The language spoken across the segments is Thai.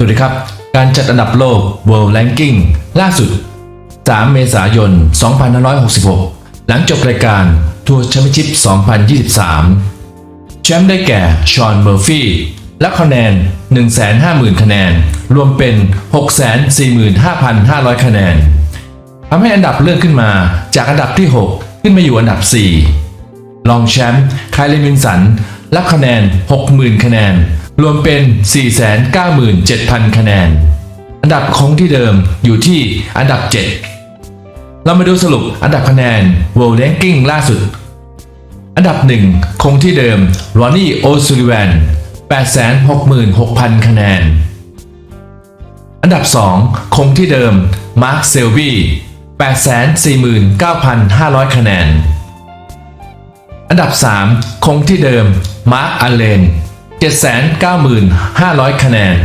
สวัสดีครับ การจัดอันดับโลก World Ranking ล่าสุด 3 เมษายน 2566 หลังจบรายการทัวร์แชมเปี้ยนชิพ 2023 แชมป์ได้แก่ชอนเมอร์ฟี่และคะแนน 150,000 คะแนน รวมเป็น 645,500 คะแนนทำให้อันดับเลื่อนขึ้นมาจากอันดับที่ 6 ขึ้นมาอยู่อันดับ 4 รองแชมป์ไคลเลมินสันรับคะแนน 60,000 คะแนน รวมเป็น 497,000 คะแนน อันดับคงที่เดิมอยู่ที่อันดับ 7 เรามาดูสรุปอันดับคะแนน World Ranking ล่าสุด อันดับ 1 คงที่เดิมรอนนี่โอซูลิแวน866,000 คะแนน อันดับ 2 คงที่เดิมมาร์คเซลวี849,500 คะแนน อันดับ 3 คงที่เดิมมาร์คอัลเลน 799,500 คะแนน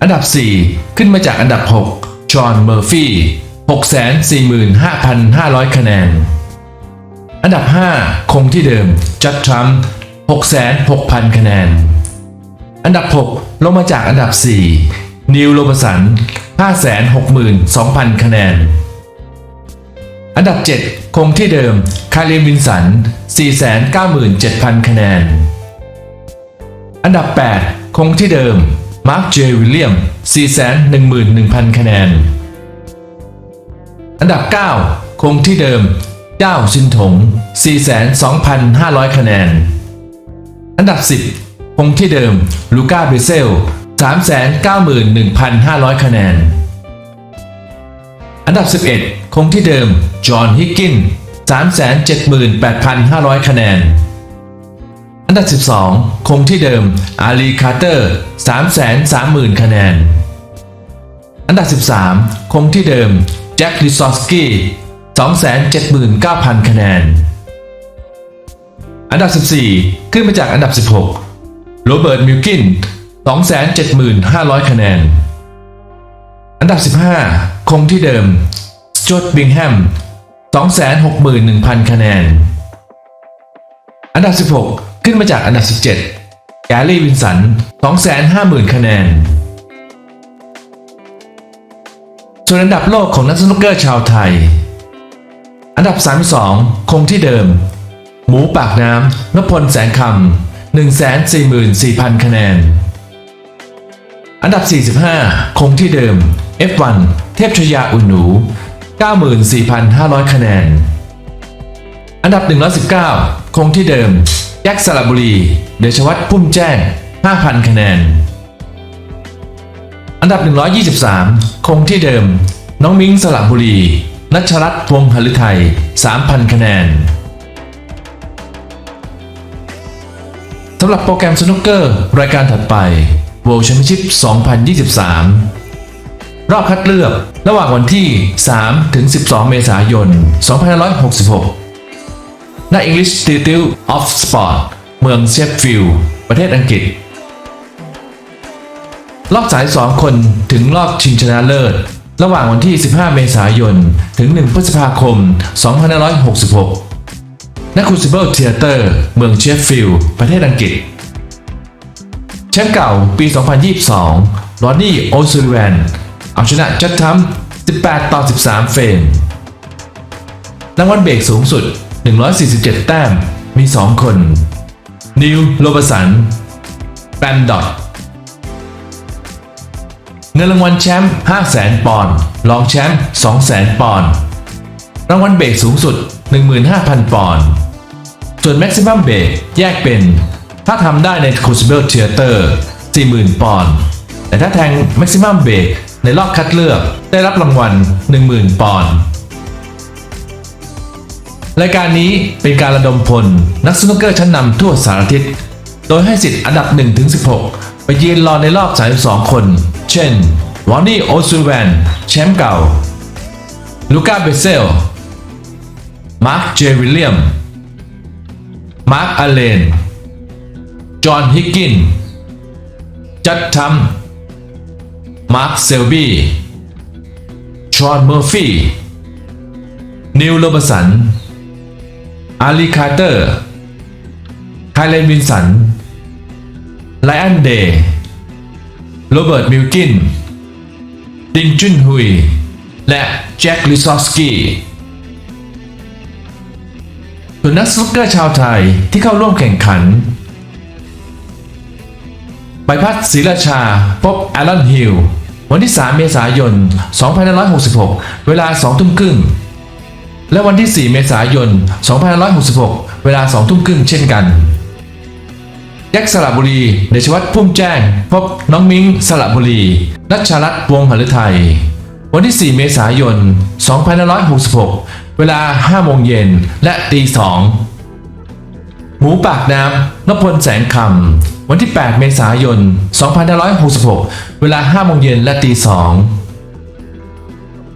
อันดับ 4 ขึ้นมาจากอันดับ6จอห์นเมอร์ฟี่ 645,500 คะแนน อันดับ 5 คงที่เดิม จัดทรัมป์606,000 คะแนน อันดับ 6 ลงมาจากอันดับ 4 นิวโรบสัน 562,000 คะแนน อันดับ 7 คงที่เดิม คาริมวินสัน 497,000 คะแนน อันดับ 8 คงที่เดิม มาร์ค เจ วิลเลียม 411,000 คะแนน อันดับ 9 คงที่เดิม เจ้าซินถง 42,500 คะแนน อันดับ 10 คงที่เดิม ลูก้าเบเซล 391,500 คะแนน อันดับ 11 คงที่เดิม จอห์น ฮิกกิน 378,500 คะแนน อันดับ 12 คงที่เดิมอาลีคาร์เตอร์ 330,000 คะแนน อันดับ 13 คงที่เดิมแจ็คลิซอสกี้279,000 คะแนน อันดับ 14 ขึ้นมาจากอันดับ 16 โรเบิร์ตมิลกิน 275,000 คะแนน อันดับ 15 คงที่เดิมสจอตบิงแฮม261,000 คะแนน อันดับ 16 ขึ้นมาจากอันดับ 17 แกรี่วินสัน 250,000 คะแนน ส่วนอันดับโลกของนักสนุกเกอร์ชาวไทย อันดับ 32 คงที่เดิม หมูปากน้ำนพพลแสงคำ144,000 คะแนน อันดับ 45 คงที่เดิม F1 เทพชยาอุ่นหนู 94,500 คะแนน อันดับ 119 คงที่เดิม ยักษ์สระบุรี เดชวัฒน์พุ่มแจ้ง 5,000 คะแนน อันดับ 123 คงที่เดิม น้องมิ้งสระบุรีนัชรัตน์พวงหฤทัย 3,000 คะแนนสำหรับโปรแกรมสนุกเกอร์ รายการถัดไป World Championship 2023 รอบคัดเลือกระหว่างวันที่ 3 ถึง 12 เมษายน 2566 ณ English Institute of Sport เมืองเชฟฟิลด์ประเทศอังกฤษ รอบสาย 2 คนถึงรอบชิงชนะเลิศ ระหว่างวันที่ 15 เมษายน ถึง 1 พฤษภาคม 2566ณ Crucible Theatre เมืองเชฟฟิลด์ประเทศอังกฤษแชมป์เก่าปี 2022 รอนนี่โอซูลิแวนเอาชนะจัดทัม18 ต่อ 13 เฟรมรางวัลเบรกสูงสุด 147 แต้ม มี 2 คน นิวโรบสันแปนดอทเงินรางวัลแชมป์500,000 ปอนด์รองแชมป์200,000 ปอนด์รางวัลเบรกสูงสุด 15,000 ปอนด์ส่วน Maximum เบรกแยกเป็น ถ้าทำได้ใน Crucible Theater 40,000 ปอนด์แต่ถ้าแทง Maximum เบรกในรอบคัดเลือกได้รับรางวัล 10,000 ปอนด์ รายการนี้เป็นการระดมพล นักสนุกเกอร์ชั้นนำทั่วสารทิศ โดยให้สิทธิ์อันดับ 1-16 ไปยืนรอในรอบ 32 คน เช่นรอนนี่โอซูแวนแชมป์เก่า ลูก้าเบเซล มาร์ค เจวิลเลียม มาร์ค อเลน จอห์น ฮิกกิน จัดทัมมาร์ค เซลบี้ ชอน เมอร์ฟี่ นิวโรบสัน อาลีคาร์เตอร์ไคลเลนวินสัน ไลอันเดย์ โรเบิร์ตมิลกิน ดิงจุนฮุย และแจ็คลิซอฟสกี้ส่วนนักสนุกเกอร์ชาวไทยที่เข้าร่วมแข่งขัน ใบพัดศรีราชาพบแอลลอนฮิลวันที่ 3 เมษายน 2566 เวลา 2 ทุ่มครึ่ง และวันที่ 4 เมษายน 2566 เวลา 2 ทุ่มครึ่งเช่นกันแยกสระบุรีเดชวัฒน์พุ่มแจ้ง พบน้องมิ้งสระบุรี นัชชารัตน์วงหฤทัย วันที่ 4 เมษายน 2566 เวลา 5 โมงเย็นและตี2หมูปากน้ำนพพลแสงคำ วันที่ 8 เมษายน 2566 เวลา 5 โมงเย็นและตี2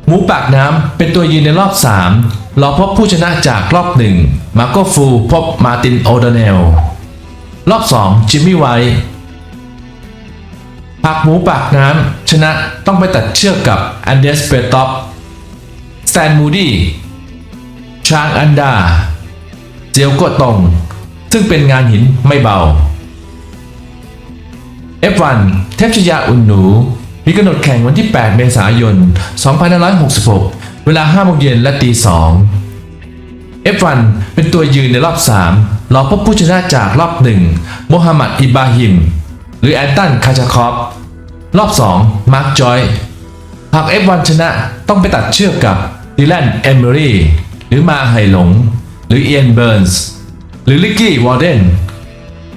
หมูปากน้ำเป็นตัวยืนในรอบ3รอพบผู้ชนะจากรอบ 1 มาโกฟูพบมาตินโอเดเนล รอบ 2 จิมมี่ไวท์หากหมูปากน้ำชนะต้องไปตัดเชือกกับแอนเดสเปตอปสแตนมูดี้ชางอันดา เจียวก็ตง ซึ่งเป็นงานหินไม่เบา F1 เทพชยาอุ่นหนู มีกำหนดแข่งวันที่ 8 เมษายน 2566 เวลา5โมงเย็นและตี2 F1 เป็นตัวยืนในรอบ 3 รอพบผู้ชนะจากรอบ 1 โมฮัมหมัด อิบราฮิม หรือแอนตัน คาชาคอฟ รอบ 2 มาร์ค จอย หาก F1 ชนะต้องไปตัดเชือกกับดิแลน เอมเบอรี่ หรือมาไห่หลง หรือเอียน เบิร์นส์ หรือลิกกี้ วอร์เดน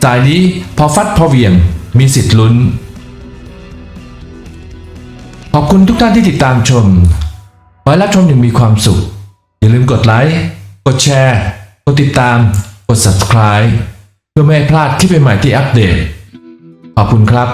สายนี้พอฟัดพอเวียงมีสิทธิ์ลุ้น ขอบคุณทุกท่านที่ติดตามชมขอให้รับชมอย่างมีความสุข อย่าลืมกดไลค์ กดแชร์ กดติดตาม กด subscribe เพื่อไม่ให้พลาดคลิปใหม่ๆที่อัปเดต ขอบคุณครับ